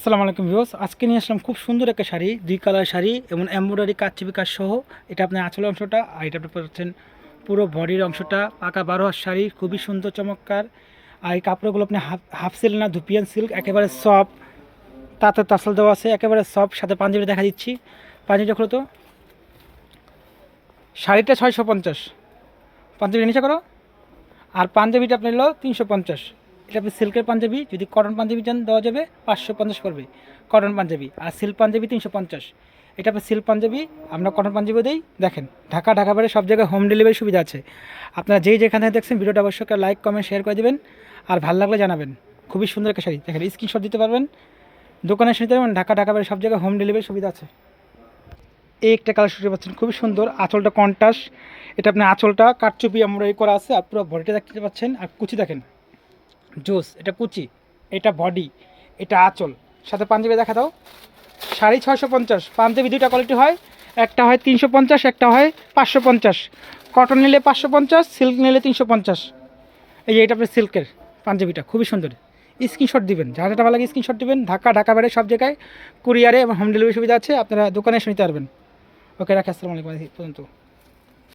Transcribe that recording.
আসসালামু আলাইকুম ভিউস আজকে নিয়ে আসলাম খুব সুন্দর একটা শাড়ি, দুই কালার শাড়ি এবং এমব্রয়ডারি কাজ চিপি সহ। এটা আপনার আঁচল অংশটা আর এটা আপনি পাচ্ছেন পুরো বডির অংশটা। পাকা বারো হাত শাড়ি, খুবই সুন্দর, চমৎকার। আর এই কাপড়গুলো আপনি হাফ হাফ সিল্ক না ধুপিয়ান সিল্ক, একেবারে সফট। তাতে তাসাল দেওয়া আছে, একেবারে সফট। সাথে পাঞ্জাবি দেখা দিচ্ছি। পাঞ্জাবিটা খুলো তো। শাড়িটা ছয়শো পঞ্চাশ। পাঞ্জাবি নিচে করো। আর পাঞ্জাবিটা আপনার হলো তিনশো পঞ্চাশ। এটা আপনি সিল্কের পাঞ্জাবি, যদি কটন পাঞ্জাবি চান দেওয়া যাবে, পাঁচশো পঞ্চাশ করবে কটন পাঞ্জাবি আর সিল্ক পাঞ্জাবি তিনশো পঞ্চাশ। এটা আপনার সিল্ক পাঞ্জাবি, আমরা কটন পাঞ্জাবি দিই। দেখেন, ঢাকা ঢাকা বাইরে সব জায়গায় হোম ডেলিভারি সুবিধা আছে। আপনারা যেই যেখানে দেখছেন ভিডিওটা অবশ্যই লাইক কমেন্ট শেয়ার করে দেবেন। আর ভালো লাগলে জানাবেন। খুবই সুন্দর একটা শাড়ি। দেখেন স্ক্রিনশট দিতে পারবেন। দোকানে এসে নিতে পারবেন, ঢাকা ঢাকা বাইরে সব জায়গায় হোম ডেলিভারি সুবিধা আছে। এই একটা কালার শুরু পাচ্ছেন, খুবই সুন্দর। আঁচলটা কন্টাস এটা আপনার আঁচলটা কাটচুপি আমরা এই করা আছে আর পুরো বডিটা দেখতে পাচ্ছেন। আর কুচি দেখেন। জোস, এটা কুচি, এটা বডি, এটা আঁচল। সাথে পাঞ্জাবি দেখা দাও। সাড়ে ছশো পঞ্চাশ পাঞ্জাবি দুইটা কোয়ালিটি হয়, একটা হয় তিনশো পঞ্চাশ, একটা হয় পাঁচশো পঞ্চাশ। কটন নিলে পাঁচশো পঞ্চাশ সিল্ক নিলে তিনশো পঞ্চাশ। এই যে এটা আপনার সিল্কের পাঞ্জাবিটা খুবই সুন্দর। স্ক্রিনশট দিবেন, যার যেটা ভালো লাগে স্ক্রিনশট দিবেন। ঢাকা ঢাকা বাইরে সব জায়গায় কুরিয়ারে এবং হোম ডেলিভারি সুবিধা আছে, আপনারা দোকানে এসে নিতে পারবেন। ওকে রাখি, আসসালামু আলাইকুম পর্যন্ত।